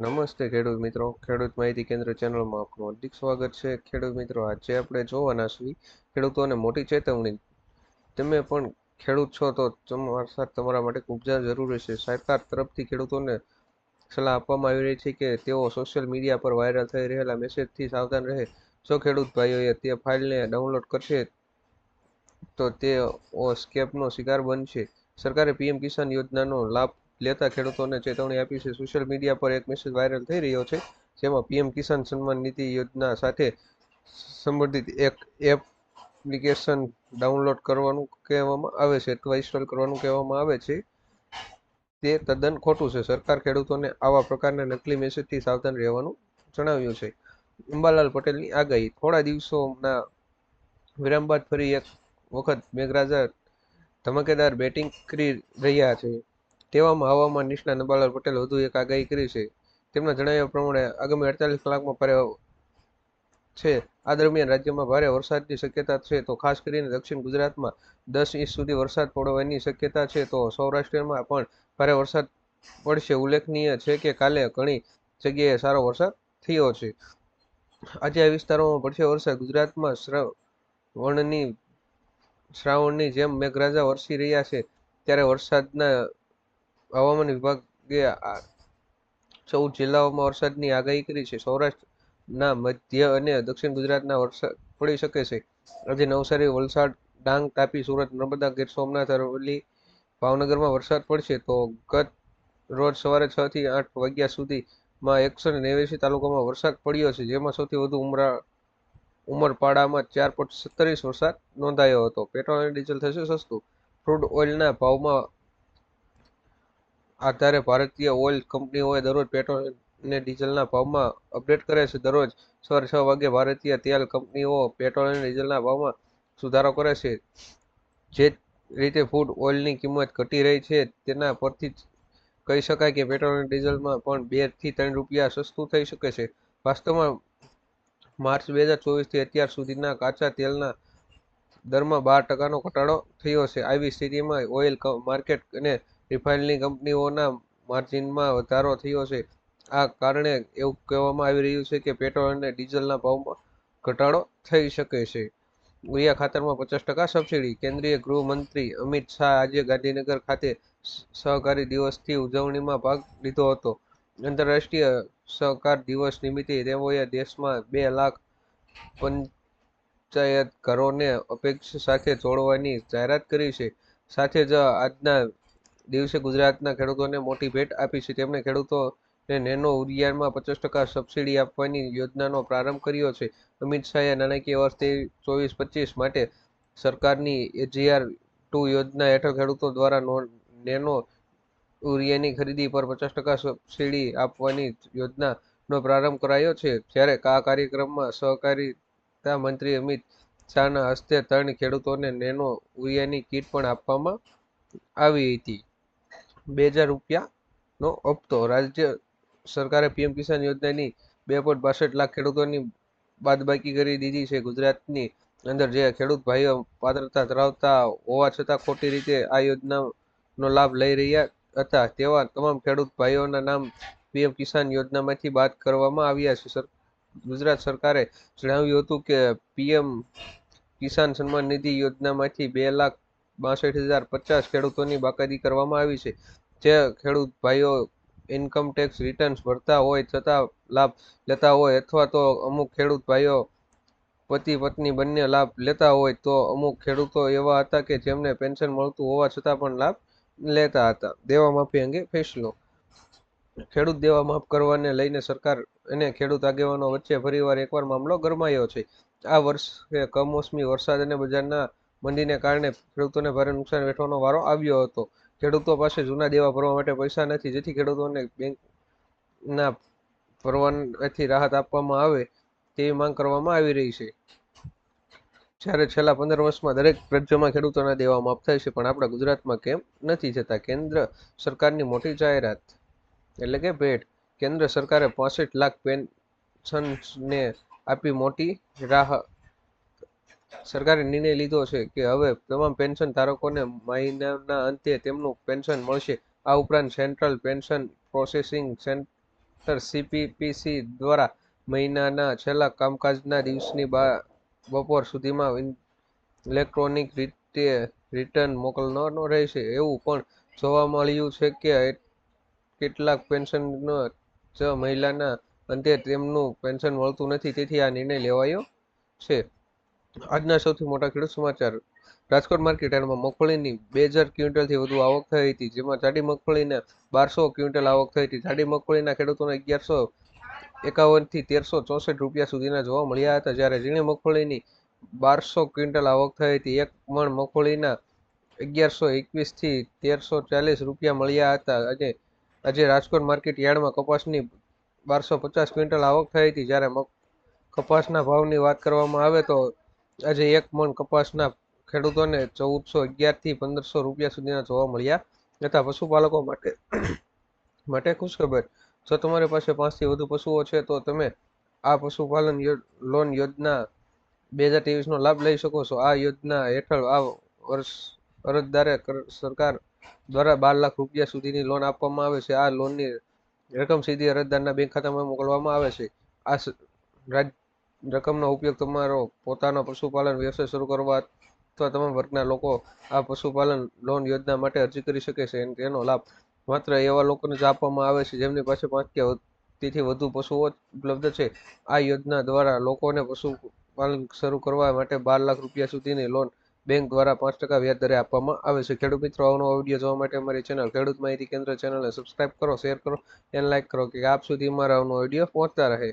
નમસ્તે ખેડૂત મિત્રો. ખેડૂત માહિતી કેન્દ્ર ચેનલમાં આપનું હાર્દિક સ્વાગત છે. ખેડૂત મિત્રો, આજે આપણે જોવાના છીએ ખેડૂતોને મોટી ચેતવણી. તમે પણ ખેડૂત છો તો તમારા તમારા માટે ખૂબ જ જરૂરી છે. સરકાર તરફથી ખેડૂતોને સલાહ આપવામાં આવી રહી છે કે તેઓ સોશિયલ મીડિયા પર વાયરલ થઈ રહેલા મેસેજથી સાવધાન રહે. જો ખેડૂત ભાઈઓએ તે ફાઇલને ડાઉનલોડ કરશે તો તેઓ સ્કેપનો શિકાર બનશે. સરકારે પીએમ કિસાન યોજનાનો લાભ લેતા ખેડૂતોને ચેતવણી આપી છે. સોશિયલ મીડિયા પર એક મેસેજ વાયરલ થઈ રહ્યો છે, જેમાં પીએમ કિસાન સન્માન નિધિ યોજના સાથે સંબંધિત એક એપ્લિકેશન ડાઉનલોડ કરવાનું કહેવામાં આવે છે, અથવા ઇન્સ્ટોલ કરવાનું કહેવામાં આવે છે. તે તદ્દન ખોટું છે. સરકાર ખેડૂતોને આવા પ્રકારના નકલી મેસેજથી સાવધાન રહેવાનું જણાવ્યું છે. અંબાલાલ પટેલની આગાહી, થોડા દિવસોના વિરામ બાદ ફરી એક વખત મેઘરાજા ધમાકેદાર બેટિંગ કરી રહ્યા છે. તેવામાં હવામાન નિષ્ણાત નબાલાલ પટેલ વધુ એક આગાહી કરી છે. તેમના જણાવ્યા પ્રમાણે આગામી અડતાલીસ કલાકમાં ભારે છે. આ દરમિયાન રાજ્યમાં ભારે વરસાદની શક્યતા છે તો ખાસ કરીને દક્ષિણ ગુજરાતમાં દસ ઇંચ સુધી વરસાદ પડવાની શક્યતા છે તો સૌરાષ્ટ્રમાં પણ ભારે વરસાદ પડશે. ઉલ્લેખનીય છે કે કાલે ઘણી જગ્યાએ સારો વરસાદ થયો છે. આજે આ વિસ્તારોમાં પડશે વરસાદ ગુજરાતમાં શ્રાવણની શ્રાવણની જેમ મેઘરાજા વરસી રહ્યા છે, ત્યારે વરસાદના હવામાન વિભાગે ચૌદ જિલ્લાઓમાં વરસાદની આગાહી કરી છે. સૌરાષ્ટ્રના મધ્ય અને દક્ષિણ ગુજરાતના વરસાદ પડી શકે છે. આજે નવસારી, વલસાડ, ડાંગ, તાપી, સુરત, નર્મદા, ગીર સોમનાથ, અરવલ્લી, ભાવનગરમાં વરસાદ પડશે તો ગત રોજ સવારે છ થી આઠ વાગ્યા સુધીમાં એકસો ને નેવ્યાસી તાલુકામાં વરસાદ પડ્યો છે, જેમાં સૌથી વધુ ઉમરા ઉમરપાડામાં ચાર પોઈન્ટ સત્તરીસ વરસાદ નોંધાયો હતો. પેટ્રોલ અને ડીઝલ થશે સસ્તું. ક્રૂડ ઓઇલના ભાવમાં આધારે ભારતીય ઓઇલ કંપનીઓએ દરરોજ પેટ્રોલ અને ડીઝલના ભાવમાં અપડેટ કરે છે. દરરોજ સવારે છ વાગે ભારતીય તેલ કંપનીઓ પેટ્રોલ અને ડીઝલના ભાવમાં સુધારો કરે છે. જે રીતે ફૂડ ઓઇલની કિંમત ઘટી રહી છે તેના પરથી કહી શકાય કે પેટ્રોલ અને ડીઝલમાં પણ બેથી ત્રણ રૂપિયા સસ્તું થઈ શકે છે. વાસ્તવમાં માર્ચ બે હજાર ચોવીસથી અત્યાર સુધીના કાચા તેલના દરમાં બાર ટકાનો ઘટાડો થયો છે. આવી સ્થિતિમાં ઓઇલ માર્કેટ અને રિફાઇનરી કંપનીઓના માર્જિનમાં વધારો થયો છે. આ કારણે એવું કહેવામાં આવી રહ્યું છે કે પેટ્રોલ અને ડીઝલના ભાવમાં ઘટાડો થઈ શકે છે. યુરિયા ખાતરમાં પચાસ ટકા સબસિડી, કેન્દ્રીય ગૃહમંત્રી અમિત શાહ આજે ગાંધીનગર ખાતે સહકારી દિવસથી ઉજવણીમાં ભાગ લીધો હતો. આંતરરાષ્ટ્રીય સહકાર દિવસ નિમિત્તે તેઓએ દેશમાં બે લાખ પંચાયત ઘરોને અપેક્ષા સાથે જોડવાની જાહેરાત કરી છે. સાથે જ આજના દિવસે ગુજરાતના ખેડૂતોને મોટી ભેટ આપી છે. તેમણે ખેડૂતોને નેનો ઉરિયામાં પચાસ ટકા સબસિડી આપવાની યોજનાનો પ્રારંભ કર્યો છે. અમિત શાહે નાણાકીય વર્ષ ચોવીસ પચીસ માટે સરકારની એજીઆર ટુ યોજના હેઠળ ખેડૂતો દ્વારા નેનો યુરિયાની ખરીદી પર પચાસ ટકા સબસિડી આપવાની યોજનાનો પ્રારંભ કરાયો છે. જ્યારે આ કાર્યક્રમમાં સહકારિતા મંત્રી અમિત શાહના હસ્તે ત્રણ ખેડૂતોને નેનો યુરિયાની કીટ પણ આપવામાં આવી હતી. બે હજાર રૂપિયાનો હપ્તો. રાજ્ય સરકારે પીએમ કિસાન યોજનાની બે પોઈન્ટ બાસઠ લાખ ખેડૂતોની બાદબાકી કરી દીધી છે. ગુજરાતની અંદર જે ખેડૂત ભાઈઓ પાત્રતા ધરાવતા હોવા છતાં ખોટી રીતે આ યોજનાનો લાભ લઈ રહ્યા હતા તેવા તમામ ખેડૂત ભાઈઓના નામ પીએમ કિસાન યોજનામાંથી બાદ કરવામાં આવ્યા છે. ગુજરાત સરકારે જણાવ્યું હતું કે પીએમ કિસાન સન્માન નિધિ યોજનામાંથી બે લાખ બાસઠ હજાર પચાસ ખેડૂતોની બાકાદી કરવામાં આવી છે. જે ખેડૂત ભાઈઓ ઇન્કમ ટેક્સ રિટર્ન્સ ભરતા હોય, છતાં લાભ લેતા હોય અથવા તો અમુક ખેડૂત ભાઈઓ પતિ, પત્ની બંને લાભ લેતા હોય, તો અમુક ખેડૂતો એવા હતા કે જેમને પેન્શન મળતું હોવા છતાં પણ લાભ લેતા હતા. દેવા માફી અંગે ફેસલો. ખેડૂત દેવા માફ કરવાને લઈને સરકાર અને ખેડૂત આગેવાનો વચ્ચે ફરીવાર એકવાર મામલો ગરમાયો છે. આ વર્ષે કમોસમી વરસાદ અને બજારના મંદીને કારણે ખેડૂતોને ભારે નુકસાન વેઠવાનો વારો આવ્યો હતો. ખેડૂતો પાસે જૂના દેવા ભરવા માટે પૈસા નથી, જેથી ખેડૂતોને બેંકના ભરવાથી રાહત આપવામાં આવે તેવી માંગ કરવામાં આવી રહી છે. જ્યારે છેલ્લા પંદર વર્ષમાં દરેક રાજ્યમાં ખેડૂતોના દેવા માફ થાય છે, પણ આપણા ગુજરાતમાં કેમ નથી જતા? કેન્દ્ર સરકારની મોટી જાહેરાત એટલે કે ભેટ. કેન્દ્ર સરકારે પાસઠ લાખ પેન્શનને આપી મોટી રાહ સરકારે નિર્ણય લીધો છે કે હવે તમામ પેન્શન ધારકોને મહિનાના અંતે તેમનું પેન્શન મળશે. આ ઉપરાંત central pension processing centre CPPC દ્વારા મહિનાના છેલ્લા કામકાજના દિવસની બપોર સુધીમાં ઇલેક્ટ્રોનિક રીતે રિટર્ન મોકલવાનો રહેશે. એવું પણ જોવા મળ્યું છે કે કેટલાક પેન્શન જ મહિલાના અંતે તેમનું પેન્શન મળતું નથી. તેથી આ નિર્ણય લેવાયો છે. આજના સૌથી મોટા ખેડૂત સમાચાર. રાજકોટ માર્કેટ યાર્ડમાં મગફળીની બે હજાર ક્વિન્ટલથી વધુ આવક થઈ હતી, જેમાં જાડી મગફળીને બારસો ક્વિન્ટલ આવક થઈ હતી. જાડી મગફળીના ખેડૂતોને અગિયારસો એકાવનથી તેરસો ચોસઠ રૂપિયા સુધીના જોવા મળ્યા હતા, જ્યારે ઝીણી મગફળીની બારસો ક્વિન્ટલ આવક થઈ હતી. એક મણ મગફળીના અગિયારસો એકવીસથી તેરસો ચાલીસ રૂપિયા મળ્યા હતા. અને આજે રાજકોટ માર્કેટ યાર્ડમાં કપાસની બારસો પચાસ ક્વિન્ટલ આવક થઈ હતી. જ્યારે કપાસના ભાવની વાત કરવામાં આવે તો આજે એક મણ કપાસના ખેડૂતોને ચૌદસો અગિયારથી પંદરસો રૂપિયા સુધીના જોવા મળ્યા. હતા પશુપાલકો માટે માટે ખુશખબર જો તમારી પાસે પાંચથી વધુ પશુઓ છે, તો તમે આ પશુપાલન લોન યોજના બે હજાર ત્રેવીસનો લાભ લઈ શકો છો. આ યોજના હેઠળ આ વર્ષ અરજદારે સરકાર દ્વારા બાર લાખ રૂપિયા સુધીની લોન આપવામાં આવે છે. આ લોનની રકમ સીધી અરજદારના બેંક ખાતામાં મોકલવામાં આવે છે. આ રકમનો ઉપયોગ તમારો પોતાનો પશુપાલન વ્યવસાય શરૂ કરવા અથવા તમામ વર્ગના લોકો આ પશુપાલન લોન યોજના માટે અરજી કરી શકે છે અને તેનો લાભ માત્ર એવા લોકોને જ આપવામાં આવે છે જેમની પાસે પાંચ કે તેથી વધુ પશુઓ ઉપલબ્ધ છે. આ યોજના દ્વારા લોકોને પશુપાલન શરૂ કરવા માટે બાર લાખ રૂપિયા સુધીની લોન બેંક દ્વારા પાંચ ટકા વ્યાજ દરે આપવામાં આવે છે. ખેડૂત મિત્રો આવનો વીડિયો જોવા માટે અમારી ચેનલ ખેડૂત માહિતી કેન્દ્ર ચેનલને સબસ્ક્રાઇબ કરો શેર કરો અને લાઇક કરો કે આપ સુધી અમારા આવનો વીડિયો પહોંચતા રહે.